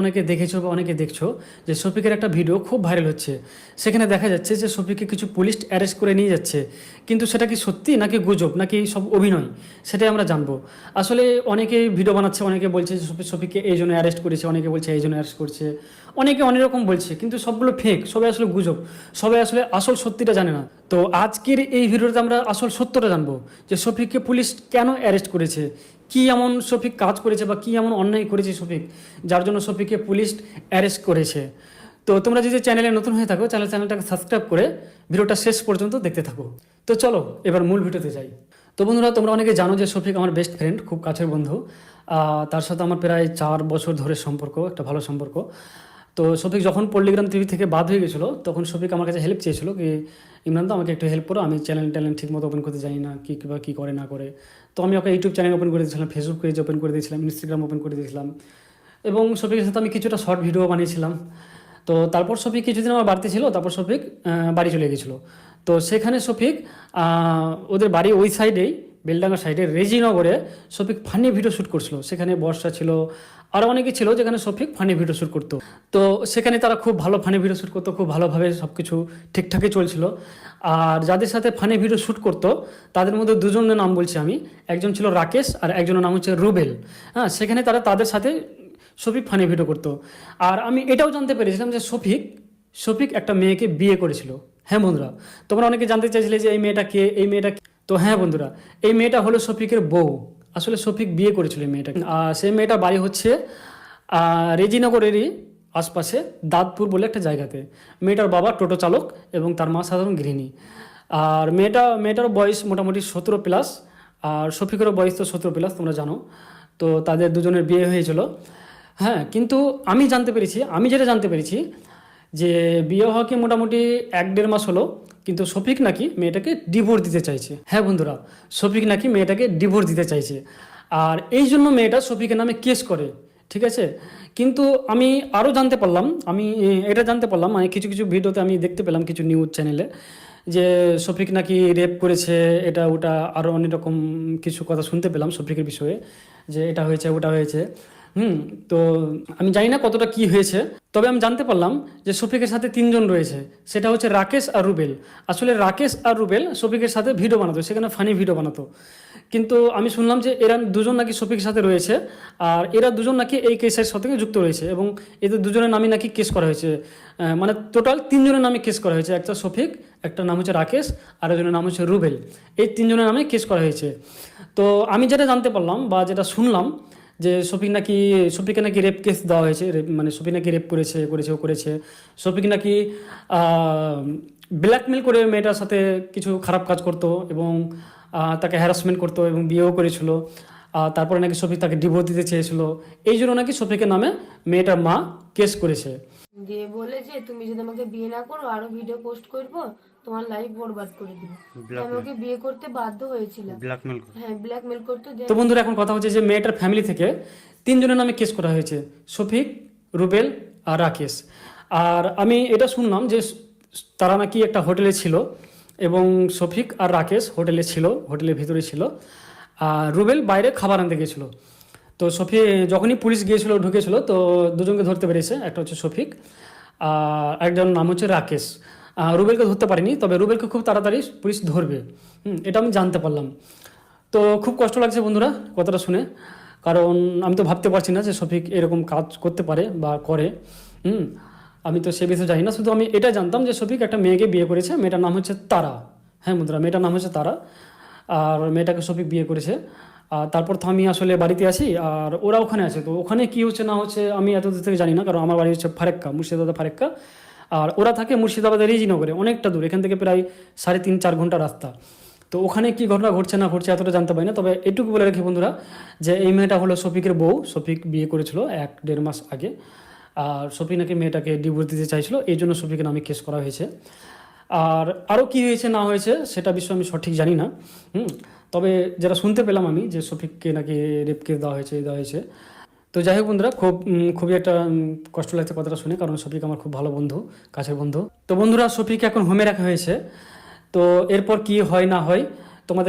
অনেকে দেখেছ বা অনেকে দেখছ যে শফিকের একটা ভিডিও খুব ভাইরাল হচ্ছে। সেখানে দেখা যাচ্ছে যে শফিককে কিছু পুলিশ অ্যারেস্ট করে নিয়ে যাচ্ছে। কিন্তু সেটা কি সত্যি নাকি গুজব নাকি সব অভিনয়? সেটাই আমরা জানব। আসলে অনেকে ভিডিও বানাচ্ছে, অনেকে বলছে যে শফিক শফিককে এই জন্য অ্যারেস্ট করেছে, অনেকে বলছে এই জন্য অ্যারেস্ট করছে। অনেকে অনেক রকম বলছে, কিন্তু সবগুলো ফেক সবাই আসলে গুজব, সবাই আসলে আসল সত্যিটা জানে না। তো আজকের এই ভিডিওতে আমরা আসল সত্যটা জানব যে শফিককে পুলিশ কেন অ্যারেস্ট করেছে? কি এমন শফিক কাজ করেছে বা কি এমন অন্যায় করেছে শফিক, যার জন্য শফিককে পুলিশ অ্যারেস্ট করেছে। তো তোমরা যদি চ্যানেলে নতুন হয়ে থাকো, চ্যানেল চ্যানেলটাকে সাবস্ক্রাইব করে ভিডিওটা শেষ পর্যন্ত দেখতে থাকো। তো চলো, এবার মূল ভিডিওতে যাই। তো বন্ধুরা, তোমরা অনেকে জানো যে শফিক আমার বেস্ট ফ্রেন্ড খুব কাছের বন্ধু। তার সাথে আমার প্রায় চার বছর ধরে সম্পর্ক, একটা ভালো সম্পর্ক। তো শফিক যখন পল্লিগ্রাম টিভি থেকে বাদ হয়ে গেছিল, তখন শফিক আমার কাছে হেল্প চেয়েছিলো কি, ইমরান তো আমাকে একটু হেল্প করো, আমি চ্যানেল ট্যানেল ঠিক মতো ওপেন করতে জানি না, কী বা কী করে না করে। তো আমি ওকে ইউটিউব চ্যানেল ওপেন করে দিয়েছিলাম ফেসবুক পেজ ওপেন করে দিয়েছিলাম ইনস্টাগ্রাম ওপেন করে দিয়েছিলাম। এবং শফিকের সাথে আমি কিছুটা শর্ট ভিডিও বানিয়েছিলাম। তো তারপর শফিক কিছুদিন আমার বাড়িতে ছিল, তারপর শফিক বাড়ি চলে গেছিল। তো সেখানে শফিক ওদের বাড়ি ওই সাইডেই বেলডাঙ্গা সাইডে রেজিনগরে শফিক ফানি ভিডিও শ্যুট করছিল। সেখানে বর্ষা ছিল আরও অনেকে ছিল যেখানে শফিক ফানি ভিডিও শ্যুট করতো। তো সেখানে তারা খুব ভালো ফানি ভিডিও শ্যুট করতো, খুব ভালোভাবে সব কিছু ঠিকঠাকই চলছিল। আর যাদের সাথে ফানি ভিডিও শ্যুট করতো, তাদের মধ্যে দুজনের নাম বলছি আমি। একজন ছিল রাকেশ আর একজনের নাম হচ্ছে রুবেল। হ্যাঁ সেখানে তারা তাদের সাথে শফিক ফানি ভিডিও করতো। আর আমি এটাও জানতে পেরেছিলাম যে শফিক শফিক একটা মেয়েকে বিয়ে করেছিল। হ্যাঁ বন্ধুরা, তোমরা অনেকে জানতে চাইছিলে যে এই মেয়েটা কে, এই মেয়েটা তো হ্যাঁ বন্ধুরা, এই মেয়েটা হলো শফিকের বউ। আসলে শফিক বিয়ে করেছিল মেয়েটাকে। আর সেই মেয়েটার বাড়ি হচ্ছে রেজিনগরেরই আশপাশে দাঁতপুর বলে একটা জায়গাতে। মেয়েটার বাবা টোটো চালক এবং তার মা সাধারণ গৃহিণী। আর মেয়েটা, মেয়েটার বয়স মোটামুটি সতেরো প্লাস, আর শফিকেরও বয়স তো সতেরো প্লাস, তোমরা জানো। তো তাদের দুজনের বিয়ে হয়েছিল। হ্যাঁ কিন্তু আমি জানতে পেরেছি, আমি যেটা জানতে পেরেছি যে বিয়ে হওয়াকে মোটামুটি এক দেড় মাস হলো। কিন্তু শফিক নাকি মেয়েটাকে ডিভোর্স দিতে চাইছে। হ্যাঁ বন্ধুরা, শফিক নাকি মেয়েটাকে ডিভোর্স দিতে চাইছে। আর এই জন্য মেয়েটা শফিকের নামে কেস করে, ঠিক আছে? কিন্তু আমি আরও জানতে পারলাম, আমি এটা জানতে পারলাম মানে কিছু কিছু ভিডিওতে আমি দেখতে পেলাম কিছু নিউজ চ্যানেলে যে শফিক নাকি রেপ করেছে, এটা ওটা আরও অনেক রকম কিছু কথা শুনতে পেলাম শফিকের বিষয়ে, যে এটা হয়েছে, ওটা হয়েছে। হুম, তো আমি জানি না কতটা কি হয়েছে, তবে আমি জানতে পারলাম যে শফিকের সাথে তিনজন রয়েছে, সেটা হচ্ছে রাকেশ আর রুবেল। আসলে রাকেশ আর রুবেল শফিকের সাথে ভিডিও বানাতো, সেখানে ফানি ভিডিও বানাতো। কিন্তু আমি শুনলাম যে এরা দুজন নাকি শফিকের সাথে রয়েছে, আর এরা দুজন নাকি এই কেসের সাথে যুক্ত রয়েছে, এবং এদের দুজনের নামে নাকি কেস করা হয়েছে। মানে টোটাল তিনজনের নামে কেস করা হয়েছে, একটা শফিক, একটা নাম হচ্ছে রাকেশ, আর একজনের নাম হচ্ছে রুবেল। এই তিনজনের নামে কেস করা হয়েছে। তো আমি যেটা জানতে পারলাম বা যেটা শুনলাম যে শফিক নাকি শফিকে নাকি রেপ কেস দেওয়া হয়েছে রেপ- মানে শফিক নাকি রেপ করেছে করেছে, ও করেছে। শফিক নাকি ব্ল্যাকমেল করে মেয়েটার সাথে কিছু খারাপ কাজ করতো এবং তাকে হ্যারাসমেন্ট করতো এবং বিয়েও করেছিল। তারপরে নাকি শফিক তাকে ডিভোর্স দিতে চেয়েছিল। এই জন্য নাকি শফিকের নামে মেয়েটার মা কেস করেছে। দিয়ে বলেছে, তুমি যদি আমাকে বিয়ে না করো, আরও ভিডিও পোস্ট করব। তোমার লাইফ বরবাদ করে দিব। আমি ওকে বিয়ে করতে বাধ্য হয়েছিলাম। ব্ল্যাকমেল করে। হ্যাঁ ব্ল্যাকমেল করতে তো বন্ধুরা এখন কথা হচ্ছে যে মেয়েটার ফ্যামিলি থেকে তিনজনের নামে কেস করা হয়েছে শফিক রুবেল আর রাকেশ। আর আমি এটা শুনলাম যে তারা নাকি একটা হোটেলে ছিল এবং শফিক আর রাকেশ হোটেলে ছিল হোটেলের ভিতরে ছিল। আর রুবেল বাইরে খাবার আনতে গেছিল তো শফি যখনই পুলিশ গিয়েছিল ঢুকেছিল তো দুজনকে ধরতে পেরেছে। একটা হচ্ছে শফিক আর একজন নাম হচ্ছে রাকেশ। রুবেলকে ধরতে পারিনি তবে রুবেলকে খুব তাড়াতাড়ি পুলিশ ধরবে। হুম, এটা আমি জানতে পারলাম। তো খুব কষ্ট লাগছে বন্ধুরা কথাটা শুনে। কারণ আমি তো ভাবতে পারছি না যে শফিক এরকম কাজ করতে পারে বা করে। হুম আমি তো সে বিষয়ে জানি না। শুধু আমি এটা জানতাম যে শফিক একটা মেয়েকে বিয়ে করেছে মেয়েটার নাম হচ্ছে তারা। হ্যাঁ বন্ধুরা মেয়েটার নাম হচ্ছে তারা। আর মেয়েটাকে শফিক বিয়ে করেছে। আর তারপর তো আমি আসলে বাড়িতে আছি আর ওরা ওখানে আছে। তো ওখানে কি হচ্ছে না হচ্ছে আমি এত দূর থেকে জানি না কারণ আমার বাড়ি হচ্ছে ফারেক্কা মুর্শিদাবাদ ফারেক্কা। আর ওরা থাকে মুর্শিদাবাদের রিজিনগরে অনেকটা দূর, এখান থেকে প্রায় সাড়ে তিন, চার ঘণ্টা রাস্তা। তো ওখানে কি ঘটনা ঘটছে না ঘটছে এতটা জানতে পারি না, তবে এটুকু বলে রাখি বন্ধুরা যে এই মেয়েটা হলো শফিকের বউ। শফিক বিয়ে করেছিল এক, দেড় মাস আগে। আর শফিক নাকি মেয়েটাকে ডিভোর্স দিতে চাইছিল, এই জন্য শফিকের নামে কেস করা হয়েছে। আর আরও কি হয়েছে, না হয়েছে, সেটা বিষয়ে আমি সঠিক জানি না। হুম, তবে যেটা শুনতে পেলাম আমি যে শফিককে নাকি রেপ কেস দেওয়া হয়েছে দেওয়া হয়েছে। তো যাই হোক বন্ধুরা, খুব খুবই একটা কষ্ট লাগছে কথাটা শুনে, কারণ শফিক আমার খুব ভালো বন্ধু, কাছের বন্ধু। তো বন্ধুরা, শফিক এখন হোমে রাখা হয়েছে। তো এরপর কি হয় না হয় তোমাদের